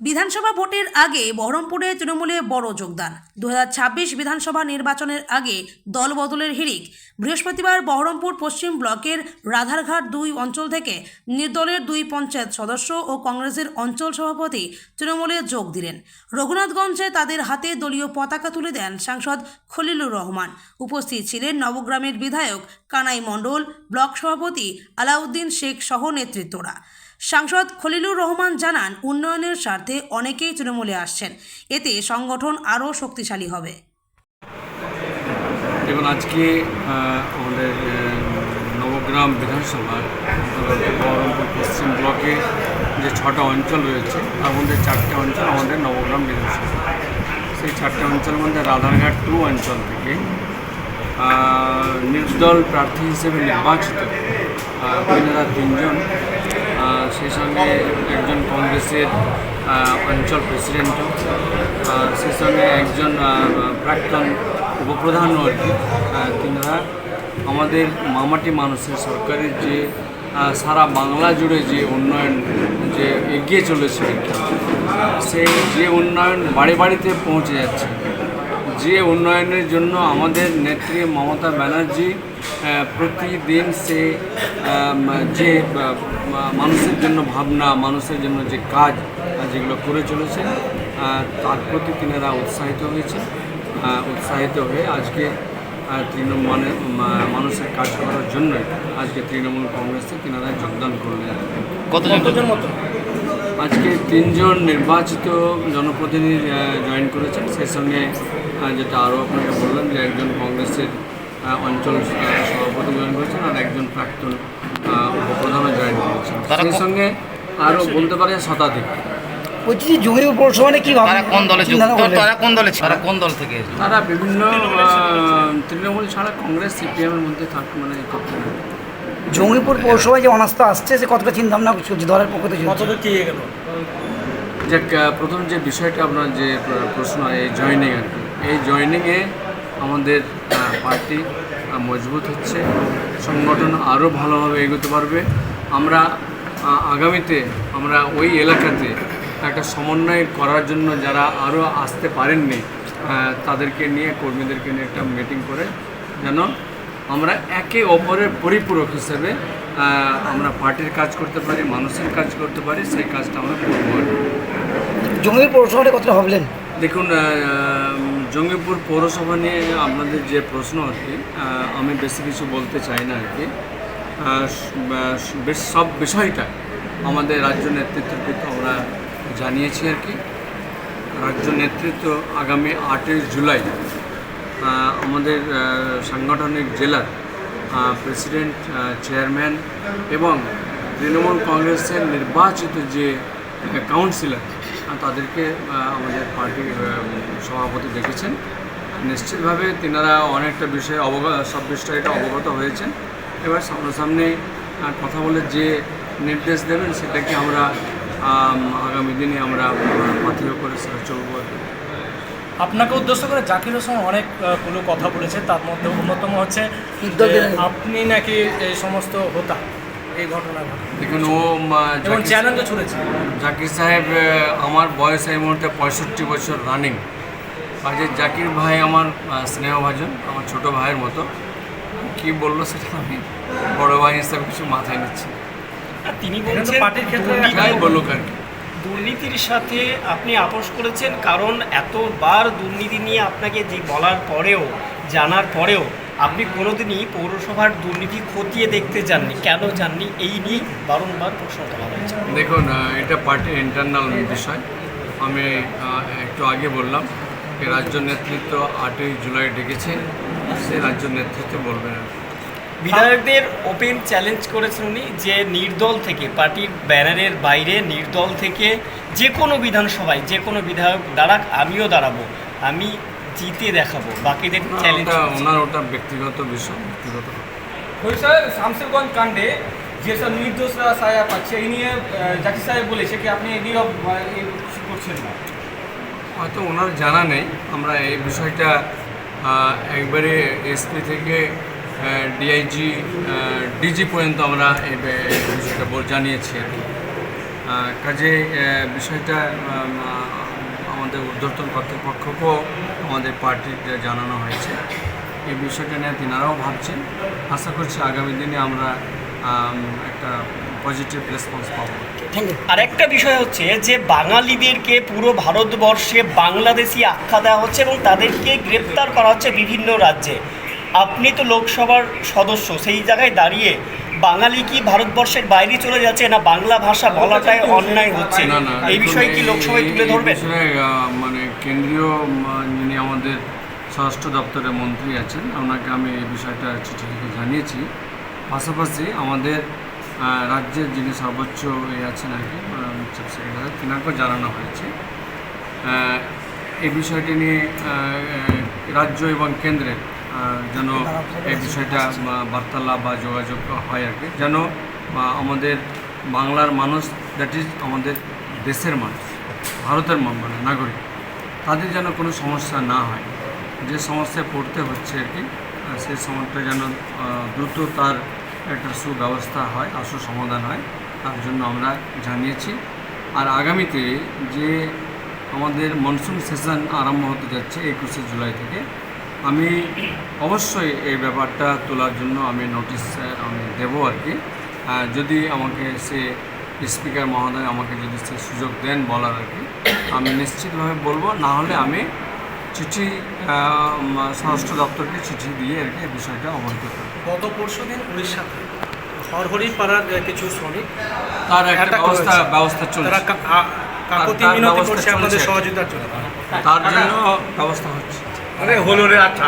বিধানসভা ভোটের আগে বহরমপুরে তৃণমূলে বড় যোগদান। দু হাজার ছাব্বিশ বিধানসভা নির্বাচনের আগে দল বদলের হিড়িক। বৃহস্পতিবার বহরমপুর পশ্চিম ব্লকের রাধারঘাট দুই অঞ্চল থেকে নির্দলের দুই পঞ্চায়েত সদস্য ও কংগ্রেসের অঞ্চল সভাপতি তৃণমূলে যোগ দিলেন। রঘুনাথগঞ্জে তাদের হাতে দলীয় পতাকা তুলে দেন সাংসদ খলিলুর রহমান। উপস্থিত ছিলেন নবগ্রামের বিধায়ক কানাই মণ্ডল, ব্লক সভাপতি আলাউদ্দিন শেখ সহ নেতৃত্বরা। সাংসদ খলিলুর রহমান জানান, উন্নয়নের স্বার্থে অনেকেই তৃণমূলে আসছেন। এতে সংগঠন আরও শক্তিশালী হবে। এবং আজকে আমাদের নবগ্রাম বিধানসভার বহরমপুর পশ্চিম ব্লকে যে ছটা অঞ্চল রয়েছে, তার মধ্যে চারটে অঞ্চল আমাদের নবগ্রাম বিধানসভা। সেই চারটে অঞ্চলের মধ্যে রাধারঘাট টু অঞ্চল থেকে নির্দল প্রার্থী হিসেবে নির্বাচিত তিনজন। সেই সঙ্গে একজন কংগ্রেসের অঞ্চল প্রেসিডেন্টও সেই সঙ্গে একজন প্রাক্তন উপপ্রধানও আর কি। তিনারা আমাদের মামাটি মানুষের সরকারের যে সারা বাংলা জুড়ে যে উন্নয়ন, যে এগিয়ে চলেছে সেই যে উন্নয়ন বাড়ি বাড়িতে পৌঁছে যাচ্ছে। যে উন্নয়নের জন্য আমাদের নেত্রী মমতা ব্যানার্জি প্রতিদিন সে যে মানুষের জন্য ভাবনা মানুষের জন্য যে কাজ যেগুলো করে চলেছে তার প্রতি তিনারা উৎসাহিত হয়েছে উৎসাহিত হয়ে আজকে তৃণমূল মানে মানুষের কাজ করার জন্য আজকে তৃণমূল কংগ্রেসে তিনারা যোগদান করলেন। কতজন? আজকে তিনজন নির্বাচিত জনপ্রতিনিধি জয়েন করেছেন। সেই সঙ্গে যেটা আরও আপনাকে বললাম যে একজন কংগ্রেসের অঞ্চল সভাপতি জয়েন করেছেন আর একজন প্রাক্তন উপপ্রধানও জয়েন করেছেন। সেই সঙ্গে আরও বলতে পারে শতাধিক। বলছি যে পৌরসভাটা কি তারা কোন দলে যুক্ত? চিন্তাভাবনা করলেন? তারা কোন দলে ছিল? তারা কোন দল থেকে তারা বিভিন্ন তৃণমূল ছাড়া কংগ্রেস সিপিএমের মধ্যে থাক মানে জঙ্গিপুর পৌরসভায় যে অনাস্থা আসছে সে কতটা চিন্তা ভাবনা চলছে দলের পক্ষ থেকে আহ, প্রথম যে বিষয়টা আপনার যে প্রশ্ন এই জয়নিং আর কি। এই জয়নিংয়ে আমাদের পার্টি মজবুত হচ্ছে সংগঠন আরও ভালোভাবে এগোতে পারবে আমরা আগামীতে আমরা ওই এলাকাতে একটা সমন্বয় করার জন্য যারা আরও আসতে পারেননি তাদেরকে নিয়ে কর্মীদেরকে নিয়ে একটা মিটিং করে যেন আমরা একে অপরের পরিপূরক হিসেবে আমরা পার্টির কাজ করতে পারি মানুষের কাজ করতে পারি সেই কাজটা আমরা করব কি। পৌরসভাটা কতটা ভাবলেন দেখুন জঙ্গিপুর পৌরসভা নিয়ে আপনাদের যে প্রশ্ন আর কি আমি বেশি কিছু বলতে চাই না আর কি। বেশ সব বিষয়টা আমাদের রাজ্য নেতৃত্বের কিন্তু আমরা জানিয়েছি আর কি। রাজ্য নেতৃত্ব আগামী আটই জুলাই আমাদের সাংগঠনিক জেলার প্রেসিডেন্ট চেয়ারম্যান এবং তৃণমূল কংগ্রেসের নির্বাচিত যে কাউন্সিলর তাদেরকে আমাদের পার্টির সভাপতি দেখেছেন। নিশ্চিতভাবে তিনারা অনেকটা বিষয়ে অবগত সব বিষয়টা অবগত হয়েছেন। এবার সামনাসামনি কথা বলে যে নির্দেশ দেবেন সেটাকে আমরা আগামী দিনে আমরা পাথেয় করে সেটা চলবো আপনাকে উদ্দেশ্য করে জাকির হোসেন অনেকগুলো কথা বলেছে তার মধ্যে অন্যতম হচ্ছে আপনি নাকি এই সমস্ত হতা? এই ঘটনা ঘটে। দেখুন ও এবং জাকির- চ্যালেঞ্জও ছুড়েছে। জাকির সাহেব আমার বয়স এই মুহূর্তে পঁয়ষট্টি বছর রানিং কাজে জাকির ভাই আমার স্নেহভাজন আমার ছোট ভাইয়ের মতো। কি বলল সেটা আমি বড় ভাই হিসাবে কিছু মাথায় নিচ্ছি তিনি বলছেন পার্টির ক্ষেত্রে বলুক আর কি। দুর্নীতির সাথে আপনি আপোষ করেছেন কারণ এতবার দুর্নীতি নিয়ে আপনাকে যে বলার পরেও জানার পরেও আপনি কোনোদিনই পৌরসভার দুর্নীতি খতিয়ে দেখতে যাননি। কেন যাননি? এই নিয়ে বারংবার প্রশ্ন তোলা হয়েছে। দেখুন এটা পার্টির ইন্টারনাল বিষয়। আমি একটু আগে বললাম যে রাজ্য নেতৃত্ব আটই জুলাই ডেকেছে সে রাজ্য নেতৃত্ব বলবেন না। বিধায়কদের ওপেন চ্যালেঞ্জ করেছেন উনি যে নির্দল থেকে পার্টির ব্যানারের বাইরে নির্দল থেকে যে কোনো বিধানসভায় যে কোনো বিধায়ক দাঁড়াক আমিও দাঁড়াবো। আমি জিতে দেখাবো বাকিদের চ্যালেঞ্জ ওনার ওটা ব্যক্তিগত বিষয় ব্যক্তিগত। হয়েছে শামসেরগঞ্জ কাণ্ডে যেসব নির্দোষরা সাজা পাচ্ছে এই নিয়ে জাকির সাহেব বলেছে কি আপনি এই করছেন না? হয়তো ওনার জানা নেই আমরা এই বিষয়টা একবারে এসপি থেকে ডিআইজি ডিজি পর্যন্ত আমরা এই বিষয়টা জানিয়েছি আর কি। কাজে বিষয়টা আমাদের ঊর্ধ্বতন কর্তৃপক্ষকেও আমাদের পার্টিতে জানানো হয়েছে, এই বিষয়টা নিয়ে তিনারাও ভাবছেন। আশা করছি আগামী দিনে আমরা একটা পজিটিভ রেসপন্স পাবো। থ্যাংক আর একটা বিষয় হচ্ছে যে বাঙালিদেরকে পুরো ভারতবর্ষে বাংলাদেশি আখ্যা দেওয়া হচ্ছে এবং তাদেরকে গ্রেপ্তার করা হচ্ছে বিভিন্ন রাজ্যে। আপনি তো লোকসভার সদস্য, সেই জায়গায় দাঁড়িয়ে বাঙালি কি ভারতবর্ষের বাইরে চলে যাচ্ছে না বাংলা ভাষা বলাটাই অন্যায় হচ্ছে? এই বিষয়ে কি লোকসভায় তুলে আহ, মানে কেন্দ্রীয় যিনি আমাদের স্বরাষ্ট্র দপ্তরের মন্ত্রী আছেন ওনাকে আমি এই বিষয়টা চিঠি লিখে জানিয়েছি। পাশাপাশি আমাদের রাজ্যের যিনি সর্বোচ্চ এ আছেন আর কি চিফ সেক্রেটারি তিনাকেও জানানো হয়েছে। এই বিষয়টি নিয়ে রাজ্য এবং কেন্দ্রের যেন এই বিষয়টা বার্তালাপ বা যোগাযোগ হয় আর কি। যেন আমাদের বাংলার মানুষ দ্যাট ইজ আমাদের দেশের মানুষ, ভারতের মানে নাগরিক, তাদের যেন কোনো সমস্যা না হয়। যে সমস্যায় পড়তে হচ্ছে আর কি সেই সমস্যাটা যেন দ্রুত তার একটা সুব্যবস্থা হয়, আর সুসমাধান হয়, তার জন্য আমরা জানিয়েছি। আর আগামীতে যে আমাদের মনসুন সেশন আরম্ভ হতে যাচ্ছে একুশে জুলাই থেকে আমি অবশ্যই এই ব্যাপারটা তোলার জন্য আমি নোটিশ আমি দেবো আর কি। যদি আমাকে সে স্পিকার মহোদয় আমাকে যদি সে সুযোগ দেন বলার আর কি আমি নিশ্চিতভাবে বলব। না হলে আমি চিঠি স্বরাষ্ট্র দপ্তরকে চিঠি দিয়ে আর কি এই বিষয়টা অবহিত করব। গত পরশু দিন উড়িষ্যাতে হরহরি পাড়ার কিছু শ্রমিক তার একটা ব্যবস্থা। ব্যবস্থা চলছে। তারা কাকতি তার মিনতি ব্যবস্থা করছে আপনাদের সহযোগিতার জন্য। তার জন্য ব্যবস্থা হচ্ছে। আরে হলো রে আচ্ছা